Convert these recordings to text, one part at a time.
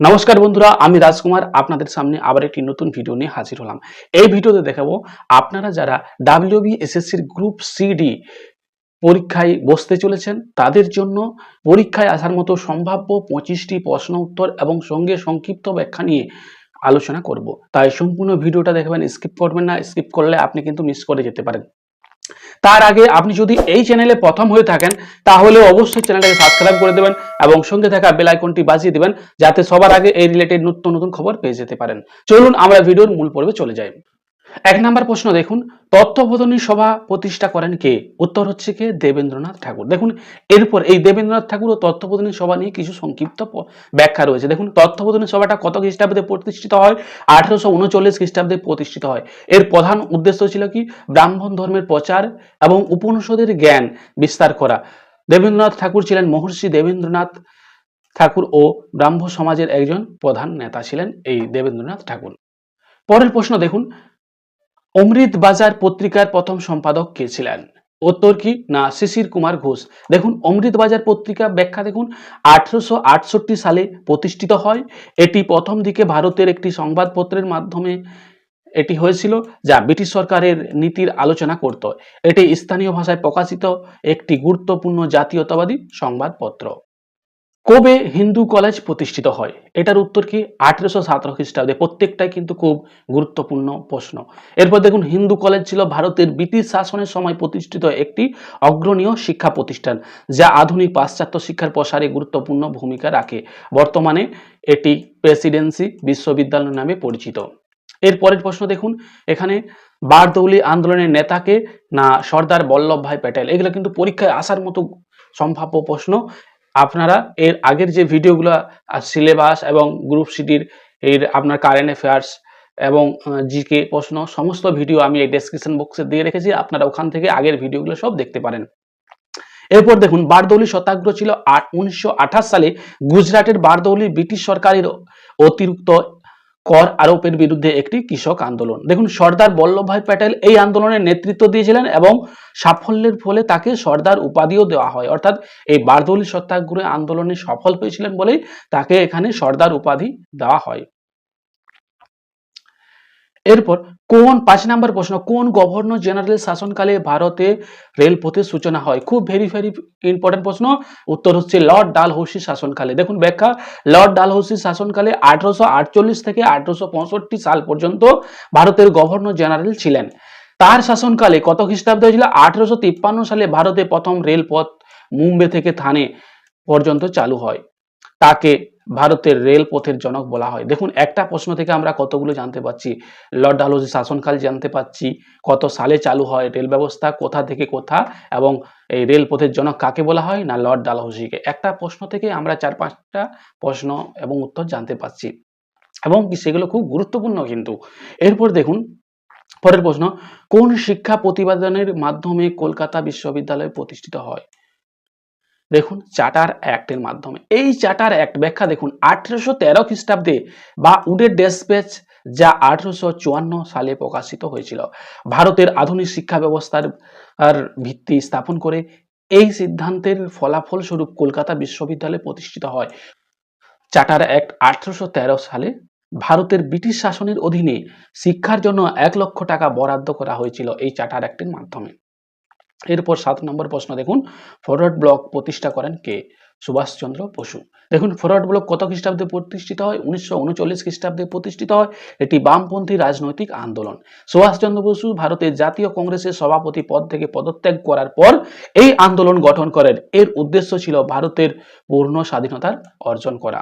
নমস্কার বন্ধুরা, আমি রাজকুমার, আপনাদের সামনে আবার একটি নতুন ভিডিও নিয়ে হাজির হলাম। এই ভিডিওতে দেখাবো, আপনারা যারা ডাব্লিউবি এসএসসির গ্রুপ সিডি পরীক্ষায় বসতে চলেছেন, তাদের জন্য পরীক্ষায় আসার মতো সম্ভাব্য পঁচিশটি প্রশ্ন উত্তর এবং সঙ্গে সংক্ষিপ্ত ব্যাখ্যা নিয়ে আলোচনা করব। তাই সম্পূর্ণ ভিডিওটা দেখবেন স্কিপ করবেন না স্কিপ করলে আপনি কিন্তু মিস করে যেতে পারেন। তার আগে আপনি যদি এই চ্যানেলে প্রথম হয়ে থাকেন, তাহলে অবশ্যই চ্যানেলটাকে সাবস্ক্রাইব করে দেবেন এবং সঙ্গে থাকা বেল আইকনটি বাজিয়ে দেবেন, যাতে সবার আগে এই রিলেটেড নতুন নতুন খবর পেয়ে যেতে পারেন। চলুন আমরা ভিডিওর মূল পর্বে চলে যাই। এক নাম্বার প্রশ্ন দেখুন, তত্ত্ববোধনী সভা প্রতিষ্ঠা করেন কে? উত্তর হচ্ছে কে? দেবেন্দ্রনাথ ঠাকুর। দেখুন, এরপর এই দেবেন্দ্রনাথ ঠাকুর ও তত্ত্ববোধনী সভা নিয়ে কিছু সংক্ষিপ্ত ব্যাখ্যা রয়েছে। দেখুন, তত্ত্ববোধনী সভাটা কত খ্রিস্টাব্দে প্রতিষ্ঠিত হয়? আঠারোশো উনচল্লিশ খ্রিস্টাব্দে প্রতিষ্ঠিত হয়। এর প্রধান উদ্দেশ্য ছিল কি? ব্রাহ্মণ ধর্মের প্রচার এবং উপনিষদের জ্ঞান বিস্তার করা। দেবেন্দ্রনাথ ঠাকুর ছিলেন মহর্ষি দেবেন্দ্রনাথ ঠাকুর ও ব্রাহ্ম সমাজের একজন প্রধান নেতা ছিলেন এই দেবেন্দ্রনাথ ঠাকুর। পরের প্রশ্ন দেখুন অমৃত বাজার পত্রিকার প্রথম সম্পাদক কে ছিলেন? উত্তর কি? না, শিশির কুমার ঘোষ। দেখুন, অমৃত বাজার পত্রিকা ব্যাখ্যা দেখুন, আঠারোশো আটষট্টি সালে প্রতিষ্ঠিত হয়। এটি প্রথম দিকে ভারতের একটি সংবাদপত্রের মাধ্যমে এটি হয়েছিল, যা ব্রিটিশ সরকারের নীতির আলোচনা করত। এটি স্থানীয় ভাষায় প্রকাশিত একটি গুরুত্বপূর্ণ জাতীয়তাবাদী সংবাদপত্র। কবে হিন্দু কলেজ প্রতিষ্ঠিত হয়? এটার উত্তর কি আঠেরোশো সতেরো খ্রিস্টাব্দে? প্রত্যেকটাই কিন্তু খুব গুরুত্বপূর্ণ প্রশ্ন। এরপর দেখুন, হিন্দু কলেজ ছিল ভারতের ব্রিটিশ শাসনের সময় প্রতিষ্ঠিত একটি অগ্রণীয় শিক্ষা প্রতিষ্ঠান, যা আধুনিক পাশ্চাত্য শিক্ষার প্রসারে গুরুত্বপূর্ণ ভূমিকা রাখে। বর্তমানে এটি প্রেসিডেন্সি বিশ্ববিদ্যালয় নামে পরিচিত। এর পরের প্রশ্ন দেখুন, এখানে বারদৌলি আন্দোলনের নেতাকে না সর্দার বল্লভভাই প্যাটেল? এগুলো কিন্তু পরীক্ষায় আসার মতো সম্ভাব্য প্রশ্ন। আপনারা এর আগের যে ভিডিওগুলো সিলেবাস এবং গ্রুপ সিটির এর আপনার কারেন্ট অ্যাফেয়ার্স এবং জিকে প্রশ্ন, সমস্ত ভিডিও আমি এই ডেসক্রিপশন বক্সে দিয়ে রেখেছি। আপনারা ওখান থেকে আগের ভিডিওগুলো সব দেখতে পারেন। এরপর দেখুন, বারদৌলি সত্যাগ্রহ ছিল আট, উনিশশো সালে গুজরাটের বারদৌলি ব্রিটিশ সরকারের অতিরিক্ত কর আরোপের বিরুদ্ধে একটি কৃষক আন্দোলন। দেখুন, সর্দার বল্লভভাই প্যাটেল এই আন্দোলনের নেতৃত্ব দিয়েছিলেন এবং সাফল্যের ফলে তাকে সর্দার উপাধিও দেওয়া হয়। অর্থাৎ এই বারদৌলি সত্যাগ্রহ আন্দোলনে সফল হয়েছিলেন বলেই তাকে এখানে সর্দার উপাধি দেওয়া হয়। এরপর কোন পাঁচ নাম্বার প্রশ্ন, কোন গভর্নর জেনারেল শাসনকালে ভারতে রেলপথের সূচনা হয়? খুব ভেরি ভেরি ইম্পর্টেন্ট প্রশ্ন। উত্তর হচ্ছে লর্ড ডালহৌসি শাসনকালে। দেখুন ব্যাখ্যা, লর্ড ডালহৌসি শাসনকালে আঠারোশো আটচল্লিশ থেকে আঠারোশো পঁয়ষট্টি সাল পর্যন্ত ভারতের গভর্নর জেনারেল ছিলেন। তার শাসনকালে কত খ্রিস্টাব্দে হয়েছিল? আঠারোশো তিপ্পান্ন সালে ভারতে প্রথম রেলপথ মুম্বে থেকে থানে পর্যন্ত চালু হয়। তাকে ভারতের রেলপথের জনক বলা হয়। দেখুন, একটা প্রশ্ন থেকে আমরা কতগুলো জানতে পারছি লর্ড ডালহৌসি শাসনকাল জানতে পাচ্ছি, কত সালে চালু হয় রেল ব্যবস্থা, কোথা থেকে কোথা, এবং এই রেলপথের জনক কাকে বলা হয় না লর্ড ডালহৌসিকে? একটা প্রশ্ন থেকে আমরা চার পাঁচটা প্রশ্ন এবং উত্তর জানতে পারছি এবং সেগুলো খুব গুরুত্বপূর্ণ কিন্তু। এরপর দেখুন, পরের প্রশ্ন, কোন শিক্ষা প্রতিবেদনের মাধ্যমে কলকাতা বিশ্ববিদ্যালয় প্রতিষ্ঠিত হয়? দেখুন চার্টার অ্যাক্টের মাধ্যমে। এই চার্টার অ্যাক্ট ব্যাখ্যা দেখুন আঠেরোশো তেরো খ্রিস্টাব্দে বা উডের ডেসপ্যাচ যা আঠেরোশো চুয়ান্ন সালে প্রকাশিত হয়েছিল। ভারতের আধুনিক শিক্ষা ব্যবস্থার ভিত্তি স্থাপন করে এই সিদ্ধান্তের ফলাফল স্বরূপ কলকাতা বিশ্ববিদ্যালয় প্রতিষ্ঠিত হয়। চার্টার অ্যাক্ট আঠেরোশো তেরো সালে ভারতের ব্রিটিশ শাসনের অধীনে শিক্ষার জন্য এক লক্ষ টাকা বরাদ্দ করা হয়েছিল এই চার্টার অ্যাক্টের মাধ্যমে। এরপর সাত নম্বর প্রশ্ন দেখুন ফরওয়ার্ড ব্লক প্রতিষ্ঠা করেন কে? সুভাষচন্দ্র বসু। দেখুন ফরওয়ার্ড ব্লক কত খ্রিস্টাব্দে প্রতিষ্ঠিত হয়? উনিশশো উনচল্লিশ খ্রিস্টাব্দে প্রতিষ্ঠিত হয়। এটি বামপন্থী রাজনৈতিক আন্দোলন। সুভাষচন্দ্র বসু ভারতের জাতীয় কংগ্রেসের সভাপতি পদ থেকে পদত্যাগ করার পর এই আন্দোলন গঠন করেন। এর উদ্দেশ্য ছিল ভারতের পূর্ণ স্বাধীনতার অর্জন করা।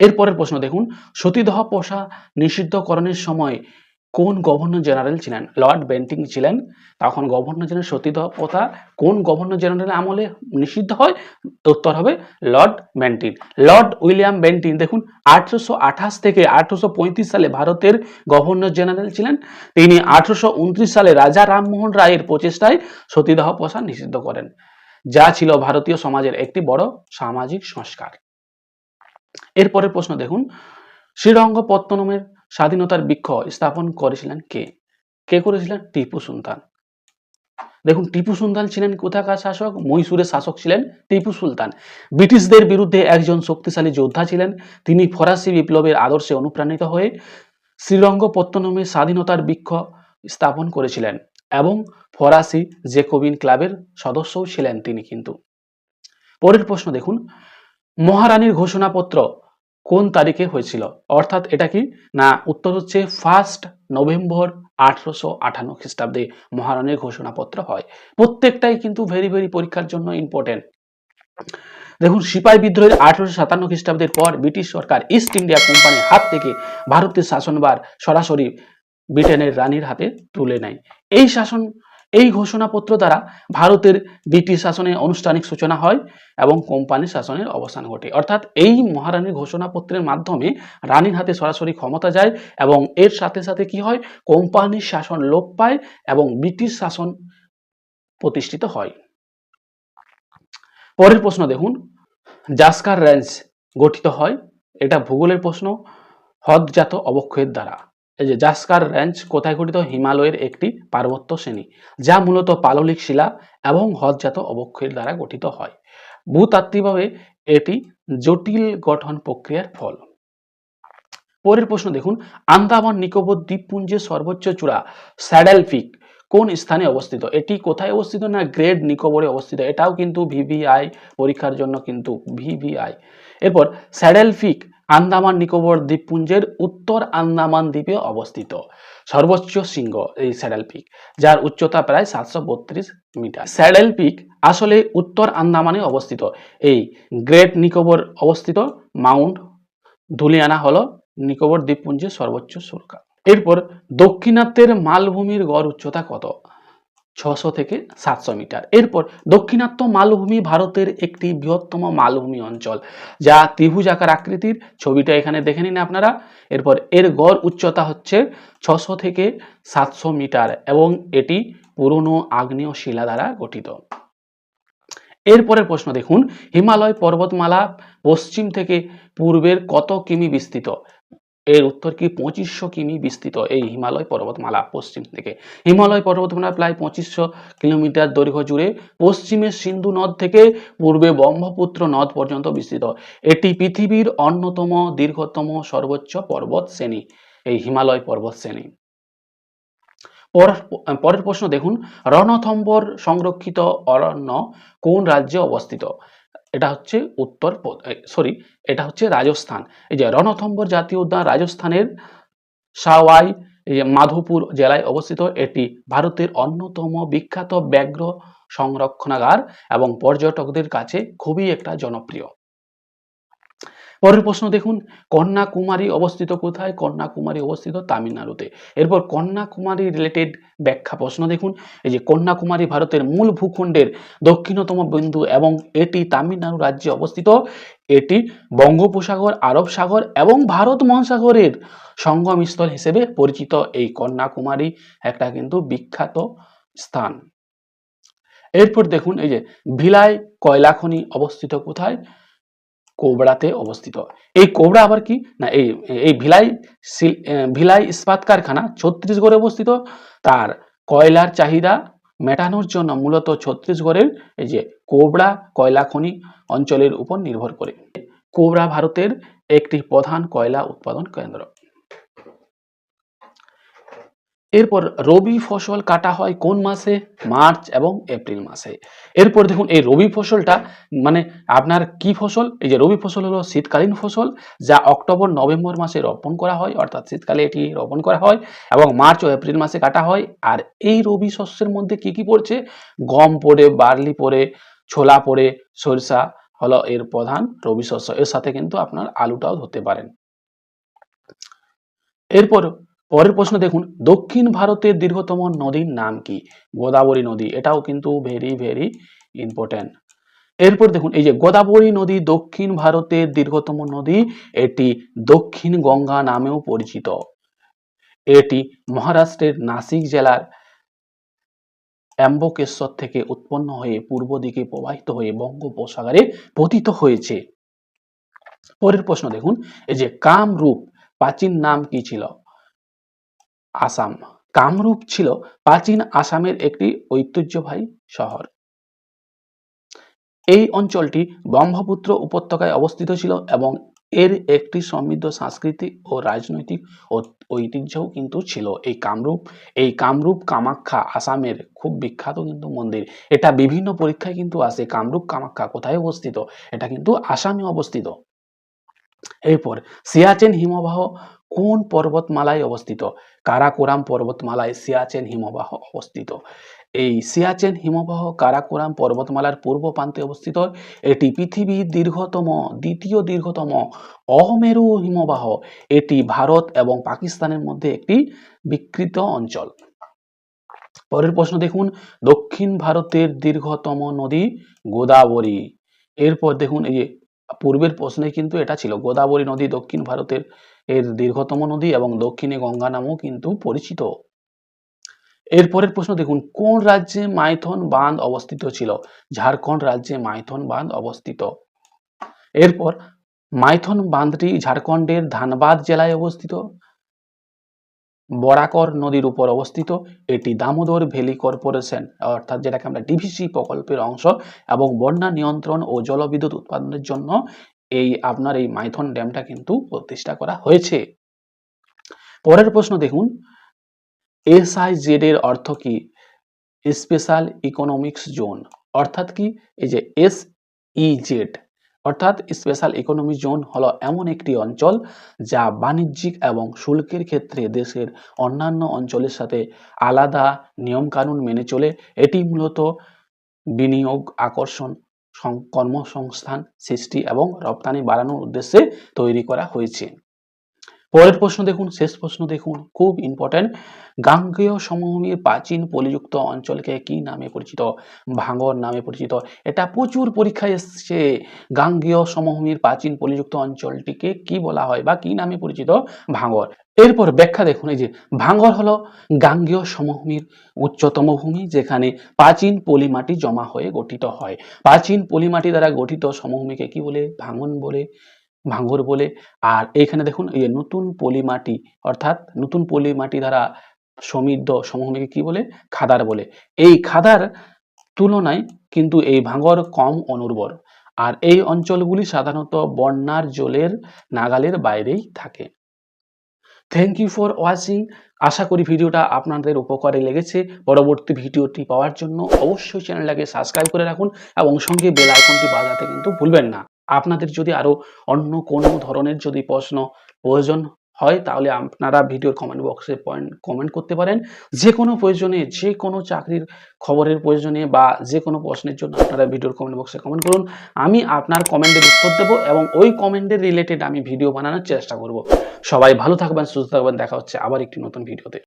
এরপরের প্রশ্ন দেখুন, সতীদাহ পোষা নিষিদ্ধকরণের সময় কোন গভর্নর জেনারেল ছিলেন? লর্ড বেন্টিং ছিলেন। তখন গভর্নর জেনারেল সতীদাহ প্রথা কোন গভর্নর জেনারেল আমলে নিষিদ্ধ হয়? উত্তর হবে lord Bentinck lord William Bentinck দেখুন, আঠারোশো আঠাশ থেকে আঠারোশো পঁয়ত্রিশ সালে ভারতের গভর্নর জেনারেল ছিলেন। তিনি আঠারোশো উনত্রিশ সালে রাজা রামমোহন রায়ের প্রচেষ্টায় সতীদাহ প্রথা নিষিদ্ধ করেন। যা ছিল ভারতীয় সমাজের একটি বড় সামাজিক সংস্কার। এরপরের প্রশ্ন, দেখুন, শ্রীরঙ্গপত্তনমের স্বাধীনতার বৃক্ষ স্থাপন করেছিলেন কে? কে করেছিলেন? টিপু সুলতান। দেখুন, টিপু সুলতান ছিলেন কোথাকার শাসক? মহীশূরের শাসক ছিলেন টিপু সুলতান। ব্রিটিশদের বিরুদ্ধে একজন শক্তিশালী যোদ্ধা ছিলেন। তিনি ফরাসি বিপ্লবের আদর্শে অনুপ্রাণিত হয়ে শ্রীরঙ্গপত্তনমে স্বাধীনতার বৃক্ষ স্থাপন করেছিলেন এবং ফরাসি জেকোবিন ক্লাবের সদস্যও ছিলেন তিনি কিন্তু। পরের প্রশ্ন দেখুন, মহারানীর ঘোষণাপত্র কোন তারিখে হয়েছিল? অর্থাৎ এটা কি? না, উত্তর হচ্ছে ফার্স্ট নভেম্বর আঠারোশো আঠান্ন খ্রিস্টাব্দে মহারানীর ঘোষণাপত্র হয়। প্রত্যেকটাই কিন্তু ভেরি ভেরি পরীক্ষার জন্য ইম্পর্টেন্ট দেখুন সিপাহী বিদ্রোহের আঠারোশো সাতান্ন খ্রিস্টাব্দের পর ব্রিটিশ সরকার ইস্ট ইন্ডিয়া কোম্পানির হাত থেকে ভারতের শাসনবার সরাসরি ব্রিটেনের রানীর হাতে তুলে নেয়। এই শাসন এই ঘোষণাপত্র দ্বারা ভারতের ব্রিটিশ শাসনের আনুষ্ঠানিক সূচনা হয় এবং কোম্পানি শাসনের অবসান ঘটে। অর্থাৎ এই মহারানীর ঘোষণাপত্রের মাধ্যমে রানীর হাতে সরাসরি ক্ষমতা যায় এবং এর সাথে সাথে কি হয়? কোম্পানির শাসন লোপ পায় এবং ব্রিটিশ শাসন প্রতিষ্ঠিত হয়। পরের প্রশ্ন দেখুন, জাস্কার রেঞ্জ গঠিত হয়? এটা ভূগোলের প্রশ্ন, হ্রদজাত অবক্ষয়ের দ্বারা। এই যে জাস্কার রেঞ্জ কোথায় গঠিত? হিমালয়ের একটি পার্বত্য শ্রেণি, যা মূলত পাললিক শিলা এবং হ্রদজাত অবক্ষয়ের দ্বারা গঠিত হয়। ভূতাত্ত্বিকভাবে এটি জটিল গঠন প্রক্রিয়ার ফল। পরের প্রশ্ন দেখুন, আন্দামান নিকোবর দ্বীপপুঞ্জের সর্বোচ্চ চূড়া স্যাডেল পিক কোন স্থানে অবস্থিত? এটি কোথায় অবস্থিত না গ্রেট নিকোবরে অবস্থিত? এটাও কিন্তু ভিভিআই পরীক্ষার জন্য কিন্তু ভিভিআই। এরপর স্যাডেল পিক আন্দামান নিকোবর দ্বীপপুঞ্জের উত্তর আন্দামান দ্বীপে অবস্থিত। সর্বোচ্চ শৃঙ্গ এই স্যাডেল পিক, যার উচ্চতা প্রায় সাতশো বত্রিশ মিটার। স্যাডেল পিক আসলে উত্তর আন্দামানে অবস্থিত। এই গ্রেট নিকোবর অবস্থিত মাউন্ট ধুলিয়ানা হলো নিকোবর দ্বীপপুঞ্জের সর্বোচ্চ সুরকা এরপর দক্ষিণাত্যের মালভূমির গড় উচ্চতা কত? ছশো থেকে সাতশো মিটার। এরপর দক্ষিণাত্য মালভূমি ভারতের একটি বৃহত্তম মালভূমি অঞ্চল, যা ত্রিভুজ আকার আকৃতির। ছবিটা এখানে দেখে নিন আপনারা। এরপর এর গড় উচ্চতা হচ্ছে ছশো থেকে সাতশো মিটার এবং এটি পুরনো আগ্নেয় শিলা দ্বারা গঠিত। এরপরের প্রশ্ন দেখুন, হিমালয় পর্বতমালা পশ্চিম থেকে পূর্বের কত কিমি বিস্তৃত? এর উত্তর কি পঁচিশশো কিমি বিস্তৃত? এই হিমালয় পর্বতমালা পশ্চিম থেকে। হিমালয় পর্বতমালা প্রায় পঁচিশশো কিলোমিটার দৈর্ঘ্য জুড়ে পশ্চিমে সিন্ধু নদ থেকে পূর্বে ব্রহ্মপুত্র নদ পর্যন্ত বিস্তৃত। এটি পৃথিবীর অন্যতম দীর্ঘতম সর্বোচ্চ পর্বত শ্রেণি, এই হিমালয় পর্বত শ্রেণি। পর- পরের প্রশ্ন দেখুন, রণথম্বর সংরক্ষিত অরণ্য কোন রাজ্যে অবস্থিত? এটা হচ্ছে উত্তর সরি এটা হচ্ছে রাজস্থান। এই যে রণথম্বর জাতীয় উদ্যান রাজস্থানের সাওয়াই মাধোপুর জেলায় অবস্থিত, এটি ভারতের অন্যতম বিখ্যাত ব্যাঘ্র সংরক্ষণাগার এবং পর্যটকদের কাছে খুবই একটা জনপ্রিয়। পরের প্রশ্ন দেখুন, কন্যাকুমারী অবস্থিত কোথায়? কন্যাকুমারী অবস্থিত তামিলনাড়ুতে। এরপর কন্যাকুমারী রিলেটেড ব্যাখ্যা প্রশ্ন দেখুন। এই যে কন্যাকুমারী ভারতের মূল ভূখণ্ডের দক্ষিণতম বিন্দু এবং এটি তামিলনাড়ু রাজ্যে অবস্থিত। এটি বঙ্গোপসাগর, আরব সাগর এবং ভারত মহাসাগরের সঙ্গমস্থল হিসেবে পরিচিত এই কন্যাকুমারী একটা কিন্তু বিখ্যাত স্থান। এরপর দেখুন, এই যে ভিলাই কয়লা খনি অবস্থিত কোথায়? কোবড়াতে অবস্থিত। এই কোবড়া আবার কি? না, এই এই ভিলাই ভিলাই ইস্পাত কারখানা ছত্তিশগড়ে অবস্থিত। তার কয়লার চাহিদা মেটানোর জন্য মূলত ছত্তিশগড়ের এই যে কোবড়া কয়লা খনি অঞ্চলের উপর নির্ভর করে। কোবড়া ভারতের একটি প্রধান কয়লা উৎপাদন কেন্দ্র। এরপর রবি ফসল কাটা হয় কোন মাসে? মার্চ এবং এপ্রিল মাসে। এরপর দেখুন, এই রবি ফসলটা মানে আপনার কি ফসল? এই যে রবি ফসল হলো শীতকালীন ফসল, যা অক্টোবর, নভেম্বর মাসে রোপণ করা হয়, অর্থাৎ শীতকালে এটি রোপণ করা হয় এবং মার্চ ও এপ্রিল মাসে কাটা হয়। আর এই রবি শস্যের মধ্যে কি কি পড়ছে? গম পড়ে, বার্লি পড়ে, ছোলা পড়ে, সরিষা হলো এর প্রধান রবি শস্য। এর সাথে কিন্তু আপনার আলুটাও ধরতে পারেন। এরপর পরের প্রশ্ন দেখুন, দক্ষিণ ভারতের দীর্ঘতম নদীর নাম কি? গোদাবরী নদী, এটাও কিন্তু ভেরি ভেরি ইম্পর্টেন্ট এরপর দেখুন, এই যে গোদাবরী নদী, দক্ষিণ ভারতের দীর্ঘতম নদী, এটি দক্ষিণ গঙ্গা নামেও পরিচিত। এটি মহারাষ্ট্রের নাসিক জেলার অ্যাম্বকেশ্বর থেকে উৎপন্ন হয়ে পূর্ব দিকে প্রবাহিত হয়ে বঙ্গোপসাগরে পতিত হয়েছে। পরের প্রশ্ন দেখুন, এই যে কামরূপ, প্রাচীন নাম কি ছিল? আসাম। কামরূপ ছিল প্রাচীন আসামের একটি ঐতিহ্যবাহী শহর। এই অঞ্চলটি ব্রহ্মপুত্র উপত্যকায় অবস্থিত ছিল এবং এর একটি সমৃদ্ধ সাংস্কৃতিক ও রাজনৈতিক ঐতিহ্যও কিন্তু ছিল। এই কামরূপ এই কামরূপ কামাখ্যা আসামের খুব বিখ্যাত কিন্তু মন্দির। এটা বিভিন্ন পরীক্ষায় কিন্তু আসে, কামরূপ কামাখ্যা কোথায় অবস্থিত? এটা কিন্তু আসামে অবস্থিত। এরপর সিয়াচেন হিমবাহ কোন পর্বতমালায় অবস্থিত? কারাকোরাম পর্বতমালায় সিয়াচেন হিমবাহ অবস্থিত। এই সিয়াচেন হিমবাহ কারাকোরাম পর্বতমালার পূর্ব প্রান্তে অবস্থিত। এটি পৃথিবীর দীর্ঘতম, দ্বিতীয় দীর্ঘতম অমেরু হিমবাহ। এটি ভারত এবং পাকিস্তানের মধ্যে একটি বিকৃত অঞ্চল। পরের প্রশ্ন দেখুন, দক্ষিণ ভারতের দীর্ঘতম নদী গোদাবরী। এরপর দেখুন এই যে পূর্বের প্রশ্নে কিন্তু এটা ছিল। গোদাবরী নদী দক্ষিণ ভারতের এর দীর্ঘতম নদী এবং দক্ষিণে গঙ্গা নামও কিন্তু পরিচিত। এরপরের প্রশ্ন দেখুন, কোন রাজ্যে মাইথন বাঁধ অবস্থিত ছিল? ঝাড়খণ্ড রাজ্যে মাইথন বাঁধ অবস্থিত। এরপর, মাইথন বাঁধটি ঝাড়খণ্ডের ধানবাদ জেলায় অবস্থিত। বরাকর নদীর উপর অবস্থিত এটি দামোদর ভ্যালি কর্পোরেশন, অর্থাৎ যেটাকে আমরা ডিভিসি প্রকল্পের অংশ এবং বন্যা নিয়ন্ত্রণ ও জলবিদ্যুৎ উৎপাদনের জন্য এই আপনার এই মাইথন ড্যামটা কিন্তু প্রতিষ্ঠা করা হয়েছে। পরের প্রশ্ন দেখুন এস এসআইজেড এর অর্থ কি? স্পেশাল ইকোনমিক্স জোন, অর্থাৎ কি? এই যে এস ইজেড অর্থাৎ স্পেশাল ইকোনমি জোন হলো এমন একটি অঞ্চল যা বাণিজ্যিক এবং শুল্কের ক্ষেত্রে দেশের অন্যান্য অঞ্চলের সাথে আলাদা নিয়মকানুন মেনে চলে। এটি মূলত বিনিয়োগ, আকর্ষণ কর্মসংস্থান সৃষ্টি এবং রপ্তানি বাড়ানোর উদ্দেশ্যে তৈরি করা হয়েছে। পরের প্রশ্ন দেখুন, শেষ প্রশ্ন দেখুন। খুব ইম্পর্টেন্ট গাঙ্গেয় সমভূমির প্রাচীন পলিযুক্ত অঞ্চলকে কি নামে পরিচিত? ভাঙর নামে পরিচিত। এটা প্রচুর পরীক্ষায় এসছে। গাঙ্গেয় সমভূমির প্রাচীন পলিযুক্ত অঞ্চলটিকে কি বলা হয় বা কি নামে পরিচিত? ভাঙর এরপর ব্যাখ্যা দেখুন, এই যে ভাঙর হলো গাঙ্গেয় সমভূমির উচ্চতম ভূমি, যেখানে প্রাচীন পলিমাটি জমা হয়ে গঠিত হয়। প্রাচীন পলিমাটি দ্বারা গঠিত সমভূমিকে কি বলে? ভাঙন বলে। ভাঙর বলে। আর এইখানে দেখুন, এই নতুন পলিমাটি, অর্থাৎ নতুন পলিমাটি দ্বারা সমৃদ্ধ সমভূমিকে কি বলে? খাদার বলে। এই খাদার তুলনায় কিন্তু এই ভাঙ্গর কম অনুর্বর। আর এই অঞ্চলগুলি সাধারণত বন্যার জলের নাগালের বাইরেই থাকে। থ্যাংক ইউ ফর ওয়াচিং আশা করি ভিডিওটা আপনাদের উপকারে লেগেছে। পরবর্তী ভিডিওটি পাওয়ার জন্য অবশ্যই চ্যানেলটাকে সাবস্ক্রাইব করে রাখুন এবং সঙ্গে বেল আইকনটি বাজাতে কিন্তু ভুলবেন না। আপনাদের যদি আরও অন্য কোনো ধরনের যদি প্রশ্ন প্রয়োজন হয়, তাহলে আপনারা ভিডিওর কমেন্ট বক্সে পয়েন্ট কমেন্ট করতে পারেন। যে কোনো প্রয়োজনে যে কোনো চাকরির খবরের প্রয়োজনে বা যে কোনো প্রশ্নের জন্য আপনারা ভিডিওর কমেন্ট বক্সে কমেন্ট করুন। আমি আপনার কমেন্টের উত্তর দেবো এবং ওই কমেন্টের রিলেটেড আমি ভিডিও বানানোর চেষ্টা করব। সবাই ভালো থাকবেন, সুস্থ থাকবেন। দেখা হচ্ছে আবার একটি নতুন ভিডিওতে